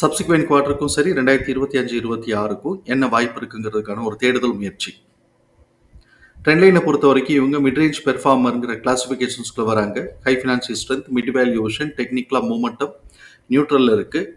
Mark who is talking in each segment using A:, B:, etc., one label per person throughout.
A: subsequent குவார்டருக்கும் சரி ரெண்டாயிரத்தி இருபத்தி அஞ்சு இருபத்தி ஆறுக்கும் என்ன வாய்ப்பு இருக்குங்கிறதுக்கான ஒரு தேடுதல் முயற்சி. ட்ரெண்ட்லைனை பொறுத்த வரைக்கும் இவங்க மிட்ரேஞ்ச் பெர்ஃபார்மருங்கிற கிளாசிஃபிகேஷன்ஸ்குள்ள வராங்க. High financial strength mid valuation டெக்னிக்கலாக மூமெண்டம் நியூட்ரலில் இருக்குது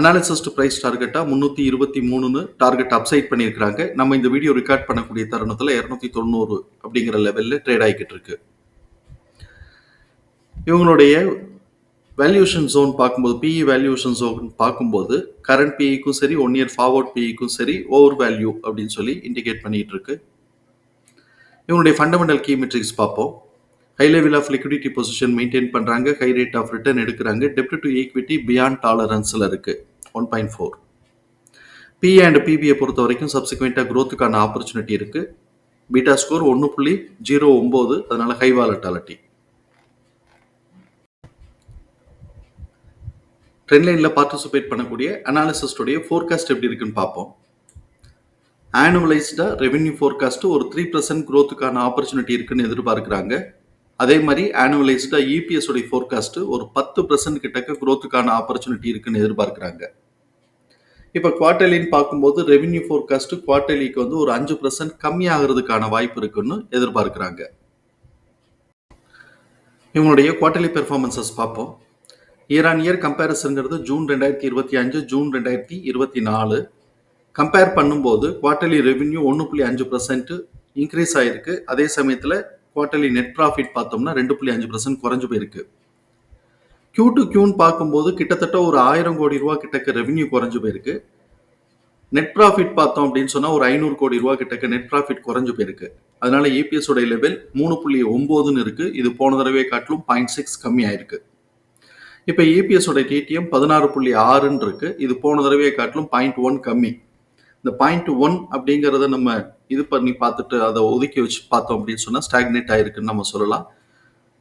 A: அனாலிசிஸ்ட் ப்ரைஸ் டார்கெட்டாக முந்நூற்றி இருபத்தி மூணுன்னு டார்கெட் அப்சைட் பண்ணியிருக்கிறாங்க. நம்ம இந்த வீடியோ ரெக்கார்ட் பண்ணக்கூடிய தருணத்தில் இரநூத்தி தொண்ணூறு அப்படிங்கிற லெவலில் ட்ரேட் ஆகிக்கிட்டு இருக்கு. இவங்களுடைய வேல்யூஷன் ஜோன் பார்க்கும்போது பிஇ வேல்யூஷன் ஜோன் பார்க்கும்போது கரண்ட் பிஇக்கும் சரி ஒன் இயர் ஃபார்வர்ட் பிஇக்கும் சரி ஓவர் வேல்யூ அப்படின்னு சொல்லி இண்டிகேட் பண்ணிட்டு இருக்கு. இவனுடைய ஃபண்டமெண்டல் கீ மெட்ரிக்ஸ் பார்ப்போம். High level of liquidity position maintain பண்ணுறாங்க ஹை ரேட் ஆஃப் ரிட்டர்ன் எடுக்கிறாங்க டெப்ட் டு ஈக்விட்டி பியாண்ட் டாலரன்ஸில் இருக்கு one point four B and பிபியை பொறுத்த வரைக்கும் சப்சிக்வெண்ட்டாக க்ரோத்துக்கான ஆப்பர்ச்சுனிட்டி இருக்கு. பீட்டா ஸ்கோர் ஒன்று புள்ளி ஜீரோ ஒம்பது அதனால ஹை வாலட்டாலிட்டி ட்ரெண்ட் லைனில் பார்ட்டிசிபேட் பண்ணக்கூடிய அனாலிசிஸ்டுடைய ஃபோர்காஸ்ட் எப்படி இருக்குன்னு பார்ப்போம். ஆனுவலைஸ்டாக ரெவென்யூ ஃபோர்காஸ்ட் ஒரு த்ரீ பர்சன்ட் க்ரோத்துக்கான ஆப்பர்ச்சுனிட்டி இருக்குன்னு எதிர்பார்க்குறாங்க. அதே மாதிரி ஆனுவலைஸ்டாக இபிஎஸ் உடைய ஃபோர்காஸ்ட் ஒரு பத்து பர்சன்ட் கிட்டக்க க்ரோத்துக்கான ஆப்பர்ச்சுனிட்டி இருக்குன்னு எதிர்பார்க்குறாங்க. இப்போ குவார்டர்லின்னு பார்க்கும்போது ரெவென்யூ ஃபோர்காஸ்ட் குவார்டர்லிக்கு வந்து ஒரு அஞ்சு பர்சன்ட் கம்மியாகிறதுக்கான வாய்ப்பு இருக்குன்னு எதிர்பார்க்குறாங்க. இவங்களுடைய குவார்டர்லி பெர்ஃபார்மன்சஸ் பார்ப்போம். இயர் ஆன் இயர் கம்பேரிசன்ங்கிறது ஜூன் ரெண்டாயிரத்தி இருபத்தி அஞ்சு ஜூன் ரெண்டாயிரத்தி இருபத்தி நாலு. கம்பேர் பண்ணும்போது குவார்ட்டர்லி ரெவென்யூ ஒன்று புள்ளி அஞ்சு பர்சன்ட் இன்க்ரீஸ் ஆயிருக்கு. அதே சமயத்தில் குவார்ட்டர்லி நெட் ப்ராஃபிட் பார்த்தோம்னா ரெண்டு புள்ளி அஞ்சு பர்சன்ட் குறைஞ்சு போயிருக்கு. கியூ டு கியூன்னு பார்க்கும்போது கிட்டத்தட்ட ஒரு ஆயிரம் கோடி ரூபா கிட்டக்க ரெவென்யூ குறைஞ்சு போயிருக்கு. நெட் ப்ராஃபிட் பார்த்தோம் அப்படின்னு சொன்னால் ஒரு ஐநூறு கோடி ரூபா கிட்டக்க நெட் ப்ராஃபிட் குறைஞ்சு போயிருக்கு. அதனால ஏபிஎஸ் உடைய லெவல் மூணு புள்ளி ஒம்போதுன்னு இருக்கு. இது போன தடவை காட்டிலும் பாயிண்ட் சிக்ஸ் கம்மி ஆயிருக்கு இப்போ ஏபிஎஸோட டிடிஎம் பதினாறு புள்ளி ஆறுன்னு இருக்கு இது போன தடவையை காட்டிலும் பாயிண்ட் ஒன் கம்மி. இந்த பாயிண்ட் ஒன் அப்படிங்கிறத நம்ம இது பண்ணி பார்த்துட்டு அதை ஒதுக்கி வச்சு பார்த்தோம் அப்படின்னு சொன்னால் ஸ்டாக்னேட் ஆயிருக்குன்னு நம்ம சொல்லலாம்.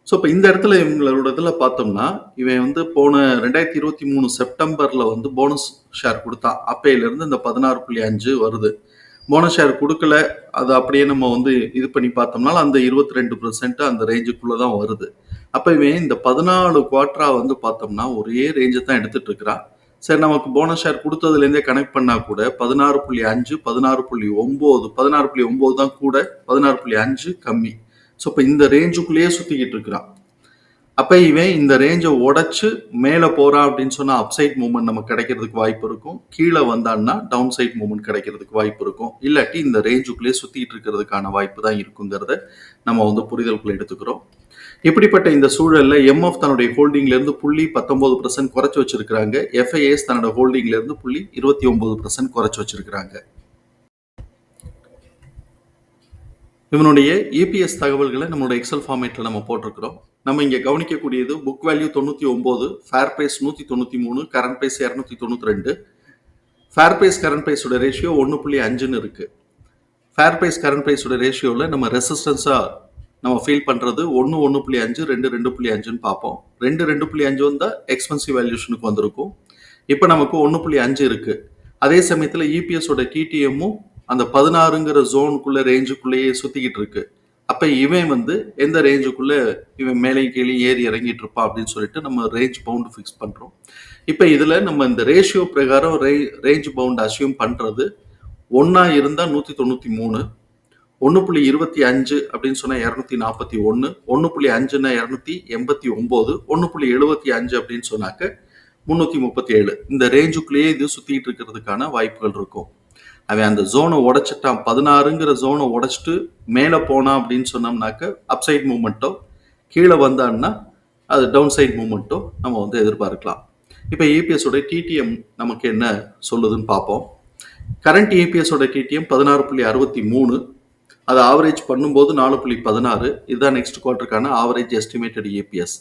A: ஸோ இப்போ இந்த இடத்துல இவங்களோட இதில் பார்த்தோம்னா இவன் வந்து போன ரெண்டாயிரத்தி இருபத்தி மூணு செப்டம்பரில் வந்து போனஸ் ஷேர் கொடுத்தான் அப்பையிலேருந்து இந்த பதினாறு புள்ளி அஞ்சு வருது. போனஸ் ஷேர் கொடுக்கல. அது அப்படியே நம்ம வந்து இது பண்ணி பார்த்தோம்னால அந்த இருபத்தி ரெண்டு பர்சன்ட் அந்த ரேஞ்சுக்குள்ளே தான் வருது. அப்போவே இந்த பதினாலு குவார்டரா வந்து பார்த்தோம்னா ஒரே ரேஞ்சை தான் எடுத்துட்டு இருக்கிறான் சரி நமக்கு போனஸ் ஷேர் கொடுத்ததுலேருந்தே கனெக்ட் பண்ணால் கூட பதினாறு புள்ளி அஞ்சு பதினாறு புள்ளி ஒம்பது பதினாறு புள்ளி ஒம்பது தான் கூட பதினாறு புள்ளி அஞ்சு கம்மி. ஸோ இப்போ இந்த ரேஞ்சுக்குள்ளேயே சுற்றிக்கிட்டு இருக்கிறான். அப்போ இவன் இந்த ரேஞ்சை உடைச்சு மேலே போறான் அப்படின்னு சொன்னால் அப்சைட் மூமெண்ட் நமக்கு கிடைக்கிறதுக்கு வாய்ப்பு இருக்கும். கீழே வந்தான்னா டவுன் சைட் மூமெண்ட் கிடைக்கிறதுக்கு வாய்ப்பு இருக்கும். இல்லாட்டி இந்த ரேஞ்சுக்குள்ளேயே சுற்றிட்டு இருக்கிறதுக்கான வாய்ப்பு தான் இருக்குங்கிறத நம்ம வந்து புரிதலுக்குள்ள எடுத்துக்கிறோம். இப்படிப்பட்ட இந்த சூழல்ல எம்எஃப் தன்னுடைய ஹோல்டிங்ல இருந்து புள்ளி பத்தொன்பது பர்சன்ட் குறைச்சு வச்சிருக்கிறாங்க. எஃப்ஐஎஸ் தன்னோட ஹோல்டிங்ல இருந்து புள்ளி இருபத்தி ஒன்பது பர்சன்ட் குறைச்சு வச்சிருக்கிறாங்க. இவனுடைய இபிஎஸ் தகவல்களை நம்மளோட எக்ஸல் ஃபார்மேட்டில் நம்ம போட்டிருக்கிறோம். நம்ம இங்கே கவனிக்கக்கூடியது புக் வேல்யூ தொண்ணூற்றி ஒம்பது ஃபேர் ப்ரைஸ் நூற்றி தொண்ணூற்றி மூணு கரண்ட் ப்ரைஸ் இரநூத்தி தொண்ணூற்றி ரெண்டு. ஃபேர் ப்ரைஸ் கரண்ட் ப்ரைஸோட ரேஷியோ ஒன்று புள்ளி அஞ்சுன்னு இருக்குது ஃபேர் ப்ரைஸ் கரண்ட் ப்ரைஸோட ரேஷியோவில் நம்ம ரெசிஸ்டன்ஸாக நம்ம ஃபீல் பண்ணுறது ஒன்று ஒன்று புள்ளி அஞ்சு ரெண்டு ரெண்டு புள்ளி அஞ்சுன்னு பார்ப்போம். ரெண்டு ரெண்டு புள்ளி அஞ்சு வந்தால் எக்ஸ்பென்சிவ் வேல்யூஷனுக்கு வந்திருக்கும். இப்போ நமக்கு ஒன்று புள்ளி அஞ்சு இருக்குது அதே சமயத்தில் இபிஎஸோட டிடிஎம்மும் அந்த பதினாறுங்கிற ஜோனுக்குள்ளே ரேஞ்சுக்குள்ளேயே சுற்றிக்கிட்டு இருக்குது அப்போ இவன் வந்து எந்த ரேஞ்சுக்குள்ளே இவன் மேலே கீழே ஏறி இறங்கிட்டு இருப்பான் அப்படின்னு சொல்லிட்டு நம்ம ரேஞ்ச் பவுண்டு ஃபிக்ஸ் பண்ணுறோம் இப்போ இதில் நம்ம இந்த ரேஷியோ பிரகாரம் ரே ரேஞ்ச் பவுண்ட் அசியூம் பண்ணுறது ஒன்றா இருந்தால் நூற்றி தொண்ணூற்றி மூணு ஒன்று புள்ளி இருபத்தி அஞ்சு அப்படின்னு சொன்னால் இரநூத்தி நாற்பத்தி ஒன்று ஒன்று புள்ளி அஞ்சுன்னா இரநூத்தி எண்பத்தி ஒம்பது ஒன்று புள்ளி எழுபத்தி அஞ்சு அப்படின்னு சொன்னாக்க முந்நூற்றி முப்பத்தி ஏழு. இந்த ரேஞ்சுக்குள்ளேயே இது சுற்றிக்கிட்டு இருக்கிறதுக்கான வாய்ப்புகள் இருக்கும். அவன் அந்த ஜோனை உடைச்சிட்டான். பதினாறுங்கிற ஜோனை உடைச்சிட்டு மேலே போனான் அப்படின்னு சொன்னோம்னாக்க அப்சைட் மூமெண்ட்டோ கீழே வந்தான்னா அது டவுன் சைட் மூமெண்ட்டோ நம்ம வந்து எதிர்பார்க்கலாம். இப்போ ஏபிஎஸோட டிடிஎம் நமக்கு என்ன சொல்லுதுன்னு பார்ப்போம். கரண்ட் ஏபிஎஸோட டிடிஎம் பதினாறு புள்ளி அறுபத்தி மூணு அது ஆவரேஜ் பண்ணும்போது நாலு புள்ளி பதினாறு. இதுதான் நெக்ஸ்ட் குவார்ட்டருக்கான ஆவரேஜ் எஸ்டிமேட்டட் ஏபிஎஸ்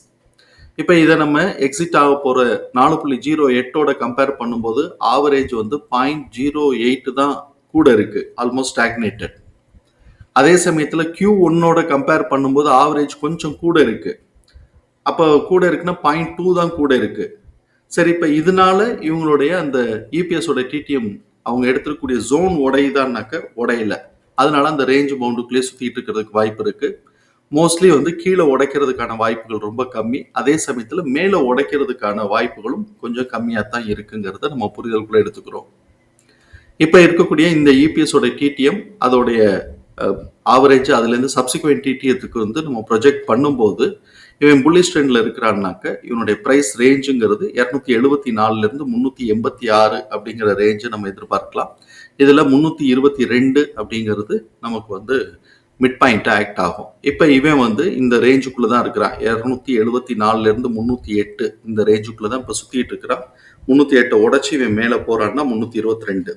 A: இப்போ இதை நம்ம எக்ஸிட் ஆக போகிற நாலு புள்ளி ஜீரோ எட்டோட கம்பேர் பண்ணும்போது ஆவரேஜ் வந்து பாயிண்ட் ஜீரோ எயிட் தான் கூட இருக்குது ஆல்மோஸ்ட் ஸ்டாக்னேட்டட் அதே சமயத்தில் கியூ ஒன்னோட கம்பேர் பண்ணும்போது ஆவரேஜ் கொஞ்சம் கூட இருக்கு. அப்போ கூட இருக்குன்னா பாயிண்ட் டூ தான் கூட இருக்குது சரி இப்போ இதனால இவங்களுடைய அந்த இபிஎஸோட டிடிஎம் அவங்க எடுத்துக்கூடிய ஜோன் உடையுதான்னாக்க உடையல. அதனால அந்த ரேஞ்ச் பவுண்டுக்குள்ளேயே சுற்றிட்டு இருக்கிறதுக்கு வாய்ப்பு இருக்குது மோஸ்ட்லி வந்து கீழே உடைக்கிறதுக்கான வாய்ப்புகள் ரொம்ப கம்மி. அதே சமயத்தில் மேலே உடைக்கிறதுக்கான வாய்ப்புகளும் கொஞ்சம் கம்மியாக தான் இருக்குங்கிறத நம்ம புரிதலுக்குள்ள எடுத்துக்கிறோம். இப்போ இருக்கக்கூடிய இந்த இபிஎஸோட டிடிஎம் அதோடைய ஆவரேஜ் அதுலேருந்து சப்சிக்வெண்ட் டிடிஎத்துக்கு வந்து நம்ம ப்ரொஜெக்ட் பண்ணும்போது இவன் புல்லிஷ் ட்ரெண்டில் இருக்கிறான்னாக்க இவனுடைய ப்ரைஸ் ரேஞ்சுங்கிறது இரநூத்தி எழுபத்தி நாலுலேருந்து முந்நூற்றி எண்பத்தி ஆறு அப்படிங்கிற ரேஞ்சை நம்ம எதிர்பார்க்கலாம். இதில் முந்நூற்றி இருபத்தி ரெண்டு அப்படிங்கிறது நமக்கு வந்து மிட் பாயிண்ட்டாக ஆக்ட் ஆகும். இப்போ இவன் வந்து இந்த ரேஞ்சுக்குள்ளே தான் இருக்கிறான். இரநூத்தி எழுபத்தி நாலுலேருந்து முந்நூற்றி எட்டு இந்த ரேஞ்சுக்குள்ளே தான் இப்போ சுற்றிட்டு இருக்கிறான். முந்நூற்றி எட்டை உடச்சி இவன் மேலே போகிறான்னா முந்நூற்றி இருபத்தி ரெண்டு.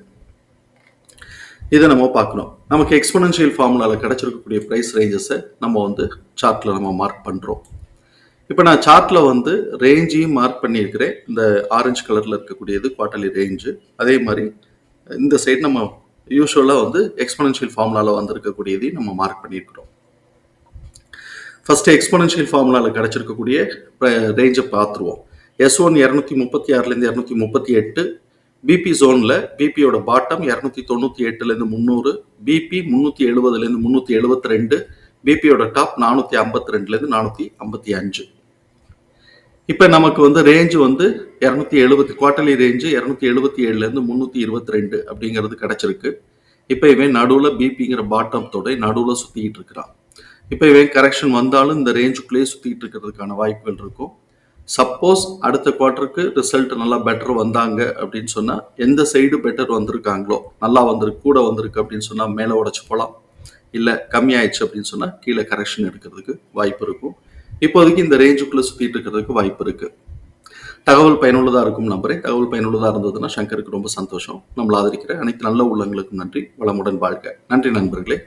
A: இதை நம்ம பார்க்கணும். நமக்கு எக்ஸ்பனன்ஷியல் ஃபார்முலாவில் கிடச்சிருக்கக்கூடிய ப்ரைஸ் ரேஞ்சஸை நம்ம வந்து சார்ட்டில் நம்ம மார்க் பண்ணுறோம் இப்போ நான் சார்ட்டில் வந்து ரேஞ்சையும் மார்க் பண்ணியிருக்கிறேன். இந்த ஆரஞ்சு கலரில் இருக்கக்கூடியது குவார்டர்லி ரேஞ்சு அதே மாதிரி இந்த சைடு நம்ம யூஸ்வலாக வந்து எக்ஸ்பனன்ஷியல் ஃபார்முலாவில் வந்திருக்கக்கூடியதையும் நம்ம மார்க் பண்ணியிருக்கிறோம். ஃபஸ்ட்டு எக்ஸ்பனன்ஷியல் ஃபார்முலாவில் கிடச்சிருக்கக்கூடிய ரேஞ்சை பார்த்துருவோம். எஸ் ஒன் இரநூத்தி முப்பத்தி ஆறுலேருந்து இரநூத்தி முப்பத்தி எட்டு பிபி ஜோனில் பிபியோட பாட்டம் இரநூத்தி தொண்ணூற்றி எட்டுலேருந்து முந்நூறு பிபி முந்நூற்றி எழுபதுலேருந்து முந்நூற்றி எழுபத்தி ரெண்டு பிபியோட டாப் நானூற்றி ஐம்பத்தி ரெண்டுலேருந்து நானூற்றி ஐம்பத்தி அஞ்சு. இப்போ நமக்கு வந்து ரேஞ்சு வந்து இரநூத்தி எழுபத்தி குவார்டர்லி ரேஞ்சு இரநூத்தி எழுபத்தி ஏழுலேருந்து முந்நூற்றி இருபத்தி ரெண்டு அப்படிங்கிறது கிடச்சிருக்கு. இப்போ இவன் நடுவில் பிபிங்கிற பாட்டத்தோட நடுவில் சுற்றிக்கிட்டு இருக்கிறான். இப்போ இவன் கரெக்ஷன் வந்தாலும் இந்த ரேஞ்சுக்குள்ளேயே சுற்றிட்டு இருக்கிறதுக்கான வாய்ப்புகள் இருக்கும். சப்போஸ் அடுத்த குவார்ட்டருக்கு ரிசல்ட் நல்லா பெட்டர் வந்தாங்க அப்படின்னு சொன்னால் எந்த சைடு பெட்டர் வந்திருக்காங்களோ நல்லா வந்திருக்கு கூட வந்திருக்கு அப்படின்னு சொன்னால் மேலே உடச்சி போகலாம் இல்லை கம்மியாயிடுச்சு அப்படின்னு சொன்னால் கீழே கரெக்ஷன் எடுக்கிறதுக்கு வாய்ப்பு இருக்கும். இப்போதைக்கு இந்த ரேஞ்சுக்குள்ளே சுற்றிட்டு இருக்கிறதுக்கு வாய்ப்பு இருக்குது தகவல் பயனுள்ளதாக இருக்கும் நம்புறேன். தகவல் பயனுள்ளதாக இருந்ததுன்னா சங்கருக்கு ரொம்ப சந்தோஷம். நம்மளை ஆதரிக்கிற அனைத்து நல்ல உள்ளங்களுக்கும் நன்றி. வளமுடன் வாழ்க. நன்றி நண்பர்களே.